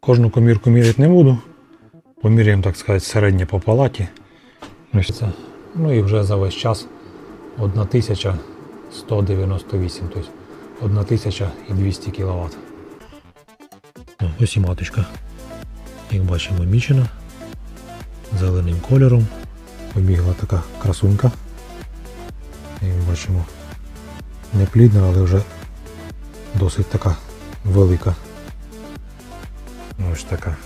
Кожну комірку міряти не буду. Поміряємо, так сказати, середнє по палаті. Ну і вже за весь час 1198, тобто 1200 кВт. Ось і маточка. Як бачимо, мічена зеленим кольором. Побігла така красунька. Як бачимо, не плідна, але вже досить така велика. Ось така.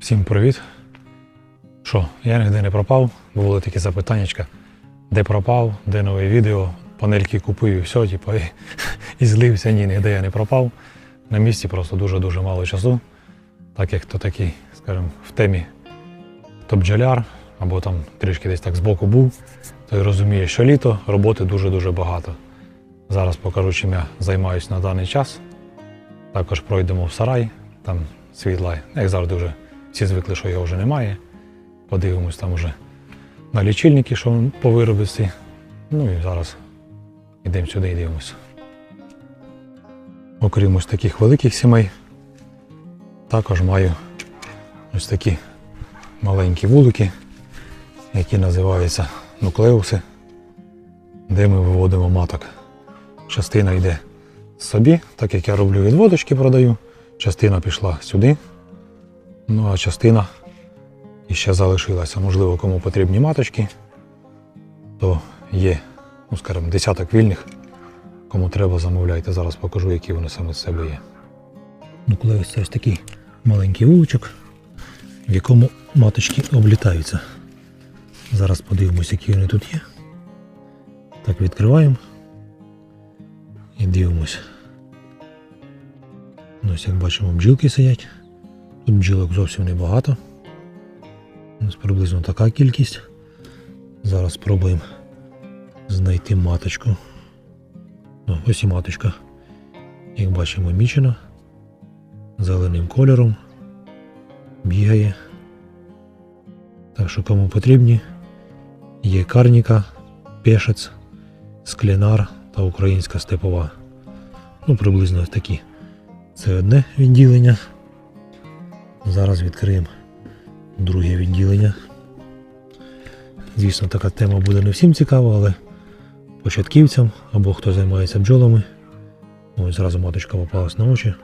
Всім привіт. Що, я ніде не пропав, бо були такі запитаннячка. Де пропав, де нове відео, панельки купив і все, типу, і, і злився, ні, ніде я не пропав. На місці просто дуже-дуже мало часу. Так як то такий, скажімо, в темі топ-бджоляр, або там трішки десь так збоку був, той розуміє, що літо роботи дуже-дуже багато. Зараз покажу, чим я займаюся на даний час. Також пройдемо в сарай, там світла, як завжди, вже всі звикли, що його вже немає. Подивимось там вже на лічильники, що по виробці. Ну і зараз йдемо сюди і дивимося. Окрім ось таких великих сімей, також маю ось такі маленькі вулики, які називаються нуклеуси, де ми виводимо маток. Частина йде собі, так як я роблю відводочки, продаю. Частина пішла сюди. Ну а частина іще залишилася. Можливо, кому потрібні маточки, то є, ну скажімо, десяток вільних. Кому треба, замовляйте. Зараз покажу, які вони саме з себе є. Ну, коли ось це ось такий маленький вуличок, в якому маточки облітаються. Зараз подивимось, які вони тут є. Так, відкриваємо і дивимось. Ну, Ось як бачимо, бджілки сидять. Тут бджілок зовсім небагато. Ось приблизно така кількість. Зараз спробуємо знайти маточку. Ну, ось і маточка. Як бачимо, мічена. Зеленим кольором. Бігає. Так що кому потрібні, є карніка, пешець, склянар та українська степова. Ну, приблизно такі. Це одне відділення. Зараз відкриємо друге відділення. Звісно, така тема буде не всім цікава, але початківцям або хто займається бджолами. Ось зразу маточка попалась на очі.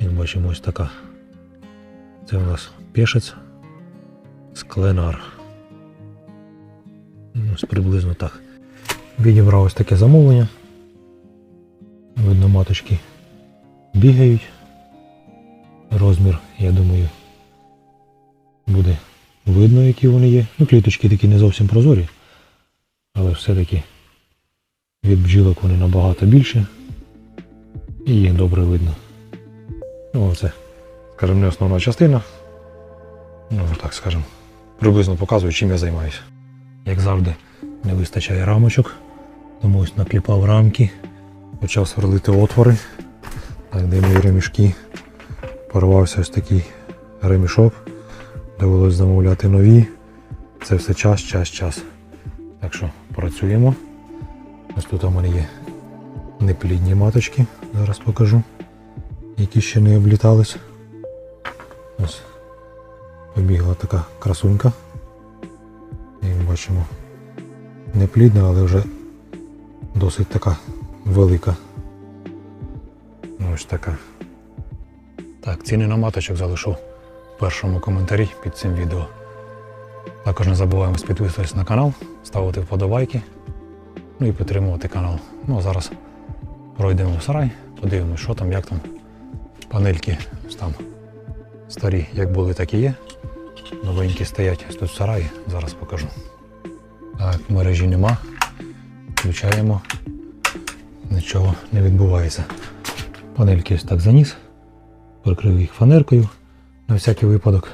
Як бачимо, ось така. Це у нас пешець, скленар. Ось приблизно так. Відібрав ось таке замовлення. Видно, маточки бігають. Розмір, я думаю, буде видно, які вони є. Ну, кліточки такі не зовсім прозорі, але все-таки від бджілок вони набагато більше. І їх добре видно. Ну, оце, скажімо, не основна частина. Ну, так скажемо, приблизно показую, чим я займаюся. Як завжди, не вистачає рамочок, тому ось накліпав рамки, почав сверлити отвори. Так, де мої ремішки. Порвався ось такий ремішок. Довелось замовляти нові. Це все час, час, час. Так що працюємо. Ось тут у мене є неплідні маточки. Зараз покажу. Які ще не облітались. Ось побігла така красунька. Як бачимо, неплідна, але вже досить така велика. Ось така. Так, ціни на маточок залишу в першому коментарі під цим відео. Також не забуваємо підписуватися на канал, ставити вподобайки, ну і підтримувати канал. Ну а зараз пройдемо в сарай, подивимось, що там, як там. Панельки там старі, як були, так і є. Новенькі стоять тут в сараї, зараз покажу. Так, мережі нема. Включаємо. Нічого не відбувається. Панельки ось так заніс, прикрив їх фанеркою на всякий випадок.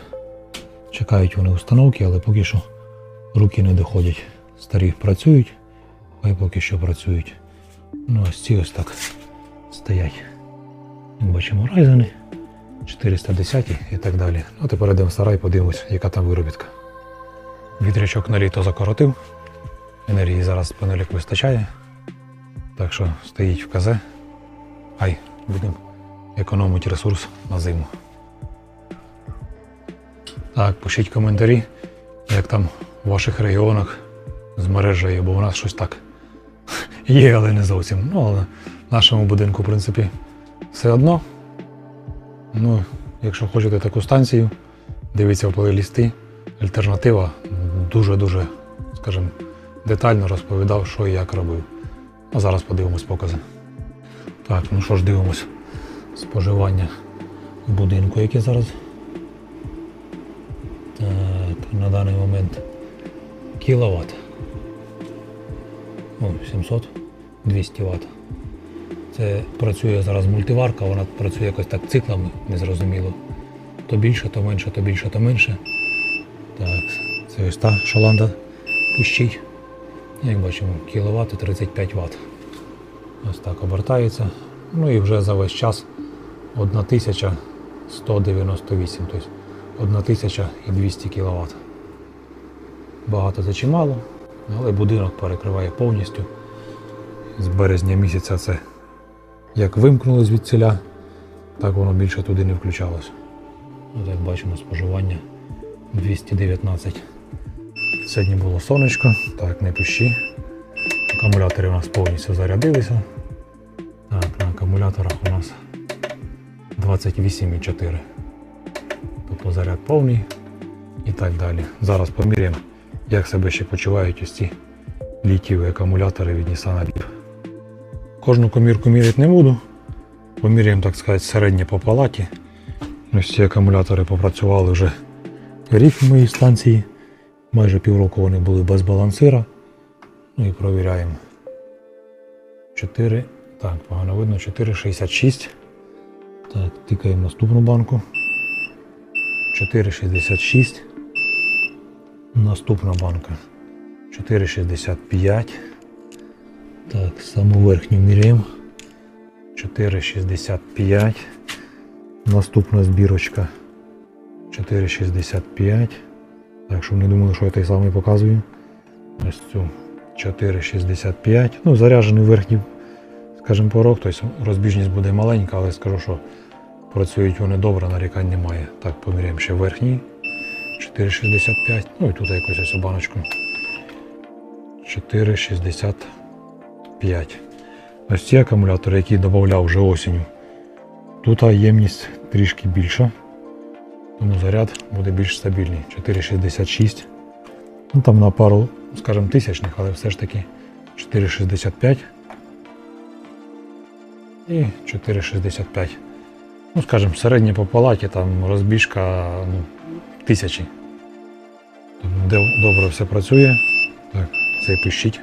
Чекають вони установки, але поки що руки не доходять. Старі працюють, хай поки що працюють. Ну ось ці ось так стоять. Бачимо райзени 410 і так далі. Ну, тепер йдемо в сарай, подивимось, яка там виробітка. Вітрячок на літо закоротив. Енергії зараз панелік вистачає. Так що стоїть в КЗ. Хай будемо економити ресурс на зиму. Так, пишіть коментарі, як там в ваших регіонах з мережею, бо у нас щось так є, але не зовсім. Ну, але в нашому будинку, в принципі, все одно. Ну, якщо хочете таку станцію, дивіться в плейлісти. Альтернатива дуже-дуже, скажімо, детально розповідав, що і як робив. А зараз подивимось покази. Так, ну що ж дивимось споживання в будинку, яке зараз. Так, на даний момент кіловат. О, 700, 200 Вт. Це працює зараз мультиварка, вона працює якось так циклами, незрозуміло. То більше, то менше, то більше, то менше. Так, це ось та шаланда пущить. Як бачимо, кіловат 35 Вт. Ось так обертається. Ну і вже за весь час 1198, тобто 1200 кВт. Багато це чи мало, але будинок перекриває повністю. З березня місяця це як вимкнули звідсіля, так воно більше туди не включалося. От як бачимо, споживання 219. Сьогодні було сонечко, так, не пущі. Акумулятори у нас повністю зарядилися. Так, на акумуляторах у нас 28,4. Тобто заряд повний і так далі. Зараз поміряємо, як себе ще почувають ось ці літієві акумулятори від Nissan Leaf. Кожну комірку міряти не буду. Поміряємо, так сказати, середнє по палаті. Ось ці акумулятори попрацювали вже рік в моїй станції. Майже півроку вони були без балансира. Ну і провіряємо. 4. Так, погано видно, 4,66. Так, тикаємо наступну банку. 4,66. Наступна банка. 4,65. Так, саму верхню міряємо. 4,65. Наступна збірочка. 4,65. Так, щоб не думали, що я той самий показую. Ось цю 4,65. Ну, заряджений верхній, скажімо, порог, тобто розбіжність буде маленька, але скажу, що працюють вони добре, нарікань немає. Так, поміряємо ще верхній. 4,65. Ну і тут якось ось баночку. 4,65. Ось ці акумулятори, які додавав вже осінню. Тут ємність трішки більша. Тому заряд буде більш стабільний. 4,66. Ну там на пару, скажімо, тисячних, але все ж таки 4,65 і 4,65. Ну, скажімо, середнє по палаті, там розбіжка ну, тисячі. Добре все працює. Так, цей пищить.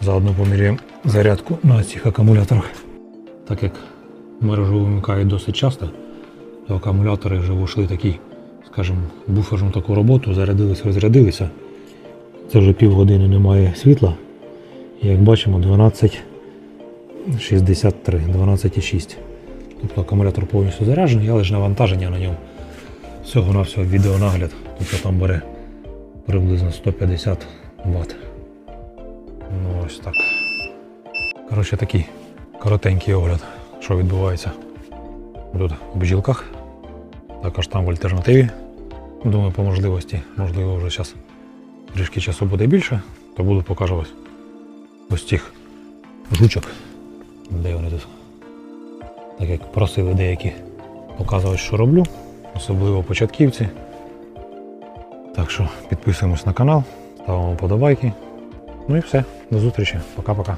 Заодно поміряємо зарядку на цих акумуляторах. Так як мережу вимикають досить часто, то акумулятори вже вийшли такі, скажімо, буферну таку роботу, зарядились, розрядилися. Це вже півгодини немає світла. І як бачимо, 12,63, 12,6. Тобто акумулятор повністю заряджений, але ж навантаження на ньому всього на всього відеонагляд. Тобто там бере приблизно 150 Вт. Ну ось так. Коротше, такий коротенький огляд, що відбувається тут в бджілках. Також там в альтернативі. Думаю, по можливості, можливо, вже зараз трішки часу буде більше, то буду показувати ось цих жучок. Де вони тут? Так як просили деякі показувати, що роблю, особливо початківці. Так що підписуємось на канал, ставимо подобайки. Ну і все, до зустрічі. Пока-пока.